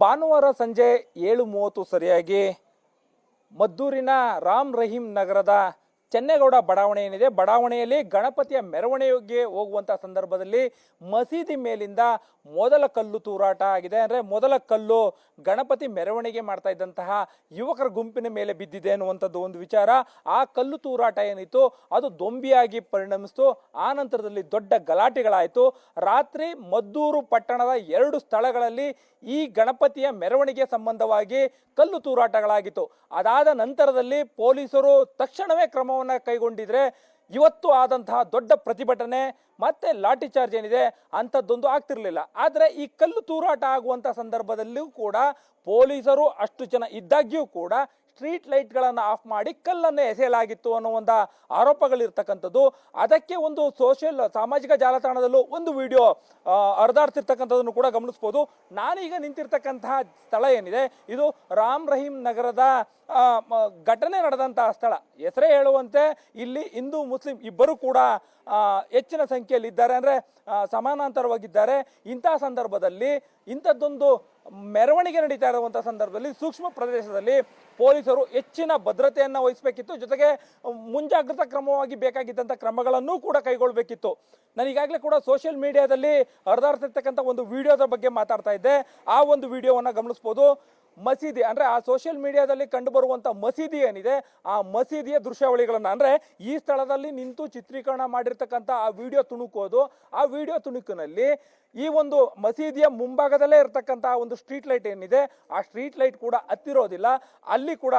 ಭಾನುವಾರ ಸಂಜೆ ಏಳು ಮೂವತ್ತು ಸರಿಯಾಗಿ ಮದ್ದೂರಿನ ರಾಮ್ ರಹೀಂ ನಗರದ ಚೆನ್ನೇಗೌಡ ಬಡಾವಣೆ ಏನಿದೆ? ಬಡಾವಣೆಯಲ್ಲಿ ಗಣಪತಿಯ ಮೆರವಣಿಗೆಗೆ ಹೋಗುವಂಥ ಸಂದರ್ಭದಲ್ಲಿ ಮಸೀದಿ ಮೇಲಿಂದ ಮೊದಲ ಕಲ್ಲು ತೂರಾಟ ಆಗಿದೆ. ಅಂದರೆ ಮೊದಲ ಕಲ್ಲು ಗಣಪತಿ ಮೆರವಣಿಗೆ ಮಾಡ್ತಾ ಇದ್ದಂತಹ ಯುವಕರ ಗುಂಪಿನ ಮೇಲೆ ಬಿದ್ದಿದೆ ಅನ್ನುವಂಥದ್ದು ಒಂದು ವಿಚಾರ. ಆ ಕಲ್ಲು ತೂರಾಟ ಏನಿತ್ತು? ಅದು ದೊಂಬಿಯಾಗಿ ಪರಿಣಮಿಸಿತು. ಆ ನಂತರದಲ್ಲಿ ದೊಡ್ಡ ಗಲಾಟೆಗಳಾಯಿತು. ರಾತ್ರಿ ಮದ್ದೂರು ಪಟ್ಟಣದ ಎರಡು ಸ್ಥಳಗಳಲ್ಲಿ ಈ ಗಣಪತಿಯ ಮೆರವಣಿಗೆ ಸಂಬಂಧವಾಗಿ ಕಲ್ಲು ತೂರಾಟಗಳಾಗಿತ್ತು. ಅದಾದ ನಂತರದಲ್ಲಿ ಪೊಲೀಸರು ತಕ್ಷಣವೇ ಕ್ರಮವನ್ನು ಕೈಗೊಂಡಿದ್ರೆ ಇವತ್ತು ಆದಂತಹ ದೊಡ್ಡ ಪ್ರತಿಭಟನೆ ಮತ್ತೆ ಲಾಠಿ ಚಾರ್ಜ್ ಏನಿದೆ ಅಂಥದ್ದೊಂದು ಆಗ್ತಿರ್ಲಿಲ್ಲ. ಆದರೆ ಈ ಕಲ್ಲು ತೂರಾಟ ಆಗುವಂಥ ಸಂದರ್ಭದಲ್ಲಿಯೂ ಕೂಡ ಪೊಲೀಸರು ಅಷ್ಟು ಜನ ಇದ್ದಾಗ್ಯೂ ಕೂಡ ಸ್ಟ್ರೀಟ್ ಲೈಟ್ಗಳನ್ನು ಆಫ್ ಮಾಡಿ ಕಲ್ಲನ್ನು ಎಸೆಯಲಾಗಿತ್ತು ಅನ್ನೋ ಒಂದು ಆರೋಪಗಳಿರ್ತಕ್ಕಂಥದ್ದು. ಅದಕ್ಕೆ ಒಂದು ಸೋಷಿಯಲ್, ಸಾಮಾಜಿಕ ಜಾಲತಾಣದಲ್ಲೂ ಒಂದು ವಿಡಿಯೋ ಹರಿದಾಡ್ತಿರ್ತಕ್ಕಂಥದ್ದನ್ನು ಕೂಡ ಗಮನಿಸ್ಬೋದು. ನಾನೀಗ ನಿಂತಿರ್ತಕ್ಕಂತಹ ಸ್ಥಳ ಏನಿದೆ? ಇದು ರಾಮ್ ರಹೀಂ ನಗರದ ಘಟನೆ ನಡೆದಂತಹ ಸ್ಥಳ. ಹೆಸರೇ ಹೇಳುವಂತೆ ಇಲ್ಲಿ ಹಿಂದೂ, ಮುಸ್ಲಿಂ ಇಬ್ಬರು ಕೂಡ ಹೆಚ್ಚಿನ ಸಂಖ್ಯೆಯಲ್ಲಿ ಇದ್ದಾರೆ ಅಂದರೆ ಸಮಾನಾಂತರವಾಗಿದ್ದಾರೆ. ಇಂತಹ ಸಂದರ್ಭದಲ್ಲಿ ಇಂಥದ್ದೊಂದು ಮೆರವಣಿಗೆ ನಡೀತಾ ಇರುವಂಥ ಸಂದರ್ಭದಲ್ಲಿ ಸೂಕ್ಷ್ಮ ಪ್ರದೇಶದಲ್ಲಿ ಪೊಲೀಸರು ಹೆಚ್ಚಿನ ಭದ್ರತೆಯನ್ನು ವಹಿಸಬೇಕಿತ್ತು. ಜೊತೆಗೆ ಮುಂಜಾಗ್ರತಾ ಕ್ರಮವಾಗಿ ಬೇಕಾಗಿದ್ದಂಥ ಕ್ರಮಗಳನ್ನು ಕೂಡ ಕೈಗೊಳ್ಳಬೇಕಿತ್ತು ನಾನು ಈಗಾಗಲೇ ಕೂಡ ಸೋಷಿಯಲ್ ಮೀಡಿಯಾದಲ್ಲಿ ಹರಿದಾಡ್ತಿರ್ತಕ್ಕಂಥ ಒಂದು ವಿಡಿಯೋದ ಬಗ್ಗೆ ಮಾತಾಡ್ತಾ ಇದ್ದೆ. ಆ ಒಂದು ವಿಡಿಯೋವನ್ನು ಗಮನಿಸ್ಬೋದು. ಮಸೀದಿ, ಅಂದ್ರೆ ಆ ಸೋಷಿಯಲ್ ಮೀಡಿಯಾದಲ್ಲಿ ಕಂಡು ಬರುವಂತ ಮಸೀದಿ ಏನಿದೆ, ಆ ಮಸೀದಿಯ ದೃಶ್ಯಾವಳಿಗಳನ್ನ, ಅಂದ್ರೆ ಈ ಸ್ಥಳದಲ್ಲಿ ನಿಂತು ಚಿತ್ರೀಕರಣ ಮಾಡಿರ್ತಕ್ಕಂಥ ಆ ವಿಡಿಯೋ ತುಣುಕೋದು. ಆ ವಿಡಿಯೋ ತುಣುಕಿನಲ್ಲಿ ಈ ಒಂದು ಮಸೀದಿಯ ಮುಂಭಾಗದಲ್ಲೇ ಇರತಕ್ಕಂತಹ ಒಂದು ಸ್ಟ್ರೀಟ್ ಲೈಟ್ ಏನಿದೆ, ಆ ಸ್ಟ್ರೀಟ್ ಲೈಟ್ ಕೂಡ ಹತ್ತಿರೋದಿಲ್ಲ. ಅಲ್ಲಿ ಕೂಡ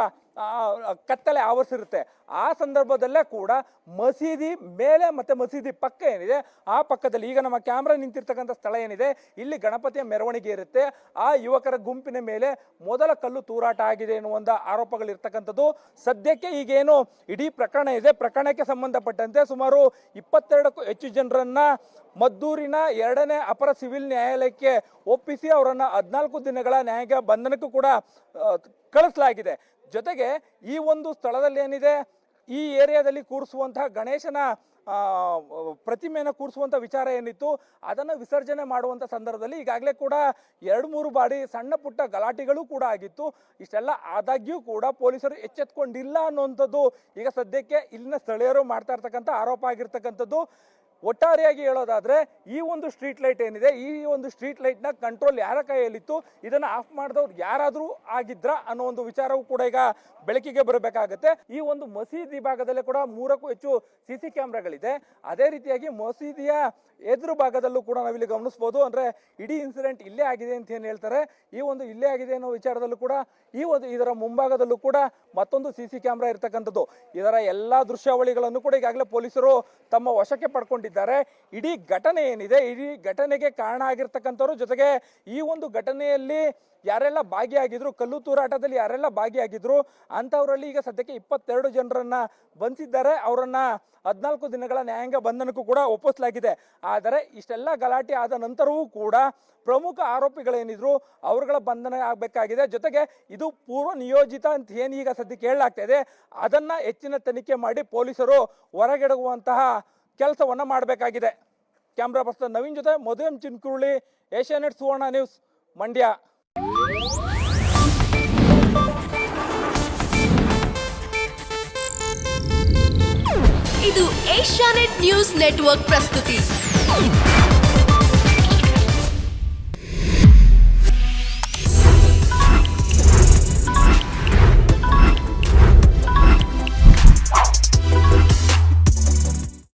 ಕತ್ತಲೆ ಆವರಿಸಿರುತ್ತೆ. ಆ ಸಂದರ್ಭದಲ್ಲೇ ಕೂಡ ಮಸೀದಿ ಮೇಲೆ ಮತ್ತೆ ಮಸೀದಿ ಪಕ್ಕ ಏನಿದೆ, ಆ ಪಕ್ಕದಲ್ಲಿ ಈಗ ನಮ್ಮ ಕ್ಯಾಮ್ರಾ ನಿಂತಿರ್ತಕ್ಕಂಥ ಸ್ಥಳ ಏನಿದೆ, ಇಲ್ಲಿ ಗಣಪತಿಯ ಮೆರವಣಿಗೆ ಇರುತ್ತೆ. ಆ ಯುವಕರ ಗುಂಪಿನ ಮೇಲೆ ಮೊದಲ ಕಲ್ಲು ತೂರಾಟ ಆಗಿದೆ ಎನ್ನುವಂಥ ಆರೋಪಗಳಿರ್ತಕ್ಕಂಥದ್ದು. ಸದ್ಯಕ್ಕೆ ಈಗೇನು ಇಡೀ ಪ್ರಕರಣ ಇದೆ. ಪ್ರಕರಣಕ್ಕೆ ಸಂಬಂಧಪಟ್ಟಂತೆ ಸುಮಾರು ಇಪ್ಪತ್ತೆರಡಕ್ಕೂ ಹೆಚ್ಚು ಜನರನ್ನ ಮದ್ದೂರಿನ ಎರಡನೇ ಅಪರ ಸಿವಿಲ್ ನ್ಯಾಯಾಲಯಕ್ಕೆ ಒಪ್ಪಿಸಿ ಅವರನ್ನು ಹದಿನಾಲ್ಕು ದಿನಗಳ ನ್ಯಾಯಾಂಗ ಬಂಧನಕ್ಕೂ ಕೂಡ ಕಳಿಸಲಾಗಿದೆ. ಜೊತೆಗೆ ಈ ಒಂದು ಸ್ಥಳದಲ್ಲಿ ಏನಿದೆ, ಈ ಏರಿಯಾದಲ್ಲಿ ಕೂರಿಸುವಂತಹ ಗಣೇಶನ ಪ್ರತಿಮೆಯನ್ನು ಕೂರಿಸುವಂಥ ವಿಚಾರ ಏನಿತ್ತು, ಅದನ್ನು ವಿಸರ್ಜನೆ ಮಾಡುವಂಥ ಸಂದರ್ಭದಲ್ಲಿ ಈಗಾಗಲೇ ಕೂಡ ಎರಡು ಮೂರು ಬಾರಿ ಸಣ್ಣ ಪುಟ್ಟ ಗಲಾಟೆಗಳು ಕೂಡ ಆಗಿತ್ತು. ಇಷ್ಟೆಲ್ಲ ಆದಾಗ್ಯೂ ಕೂಡ ಪೊಲೀಸರು ಎಚ್ಚೆತ್ಕೊಂಡಿಲ್ಲ ಅನ್ನುವಂಥದ್ದು ಈಗ ಸದ್ಯಕ್ಕೆ ಇಲ್ಲಿನ ಸ್ಥಳೀಯರು ಮಾಡ್ತಾ ಇರ್ತಕ್ಕಂಥ ಆರೋಪ ಆಗಿರ್ತಕ್ಕಂಥದ್ದು. ಒಟ್ಟಾರೆಯಾಗಿ ಹೇಳೋದಾದ್ರೆ, ಈ ಒಂದು ಸ್ಟ್ರೀಟ್ ಲೈಟ್ ಏನಿದೆ, ಈ ಒಂದು ಸ್ಟ್ರೀಟ್ ಲೈಟ್ನ ಕಂಟ್ರೋಲ್ ಯಾರ ಕೈಯಲ್ಲಿತ್ತು, ಇದನ್ನು ಆಫ್ ಮಾಡಿದವ್ರು ಯಾರಾದರೂ ಆಗಿದ್ರ ಅನ್ನೋ ಒಂದು ವಿಚಾರವೂ ಕೂಡ ಈಗ ಬೆಳಕಿಗೆ ಬರಬೇಕಾಗತ್ತೆ. ಈ ಒಂದು ಮಸೀದಿ ಭಾಗದಲ್ಲೇ ಕೂಡ ಮೂರಕ್ಕೂ ಹೆಚ್ಚು ಸಿ ಸಿ ಕ್ಯಾಮ್ರಾಗಳಿದೆ. ಅದೇ ರೀತಿಯಾಗಿ ಮಸೀದಿಯ ಎದುರು ಭಾಗದಲ್ಲೂ ಕೂಡ ನಾವಿಲ್ಲಿ ಗಮನಿಸ್ಬೋದು. ಅಂದ್ರೆ ಇಡೀ ಇನ್ಸಿಡೆಂಟ್ ಇಲ್ಲೇ ಆಗಿದೆ ಅಂತ ಏನು ಹೇಳ್ತಾರೆ, ಈ ಒಂದು ಇಲ್ಲೇ ಆಗಿದೆ ಅನ್ನೋ ವಿಚಾರದಲ್ಲೂ ಕೂಡ, ಈ ಒಂದು ಇದರ ಮುಂಭಾಗದಲ್ಲೂ ಕೂಡ ಮತ್ತೊಂದು ಸಿ ಸಿ ಕ್ಯಾಮ್ರಾ ಇರತಕ್ಕಂಥದ್ದು. ಇದರ ಎಲ್ಲಾ ದೃಶ್ಯಾವಳಿಗಳನ್ನು ಕೂಡ ಈಗಾಗಲೇ ಪೊಲೀಸರು ತಮ್ಮ ವಶಕ್ಕೆ ಪಡ್ಕೊಂಡಿದ್ದಾರೆ. ಇಡೀ ಘಟನೆ ಏನಿದೆ? ಇಡೀ ಘಟನೆಗೆ ಕಾರಣ ಆಗಿರ್ತಕ್ಕಂಥವ್ರು ಜೊತೆಗೆ ಈ ಒಂದು ಘಟನೆಯಲ್ಲಿ ಯಾರೆಲ್ಲ ಭಾಗಿಯಾಗಿದ್ರು, ಕಲ್ಲು ತೂರಾಟದಲ್ಲಿ ಯಾರೆಲ್ಲ ಭಾಗಿಯಾಗಿದ್ರು, ಅಂಥವರಲ್ಲಿ ಈಗ ಸದ್ಯಕ್ಕೆ ಇಪ್ಪತ್ತೆರಡು ಜನರನ್ನ ಬಂಧಿಸಿದ್ದಾರೆ. ಅವರನ್ನ ಹದಿನಾಲ್ಕು ದಿನಗಳ ನ್ಯಾಯಾಂಗ ಬಂಧನಕ್ಕೂ ಕೂಡ ಒಪ್ಪಿಸಲಾಗಿದೆ. ಆದರೆ ಇಷ್ಟೆಲ್ಲ ಗಲಾಟೆ ಆದ ನಂತರವೂ ಕೂಡ ಪ್ರಮುಖ ಆರೋಪಿಗಳೇನಿದ್ರು, ಅವರುಗಳ ಬಂಧನ ಆಗಬೇಕಾಗಿದೆ. ಜೊತೆಗೆ ಇದು ಪೂರ್ವ ನಿಯೋಜಿತ ಅಂತ ಏನು ಈಗ ಸದ್ಯಕ್ಕೆ ಹೇಳಲಾಗ್ತಾ ಇದೆ. ಅದನ್ನ ಹೆಚ್ಚಿನ ತನಿಖೆ ಮಾಡಿ ಪೊಲೀಸರು ಹೊರಗೆಡಗುವಂತಹ ಕೆಲಸವನ್ನ ಮಾಡಬೇಕಾಗಿದೆ. ಕ್ಯಾಮ್ರಾ ಪರ್ಸನ್ ನವೀನ್ ಜೊತೆ ಮಧು ಚಿನ್ಕುರುಳಿ ಚಿನ್ಕುರುಳಿ ಏಷ್ಯಾನೆಟ್ ಸುವರ್ಣ ನ್ಯೂಸ್, ಮಂಡ್ಯ. ಇದು ಏಷ್ಯಾನೆಟ್ ನ್ಯೂಸ್ ನೆಟ್ವರ್ಕ್ ಪ್ರಸ್ತುತಿ.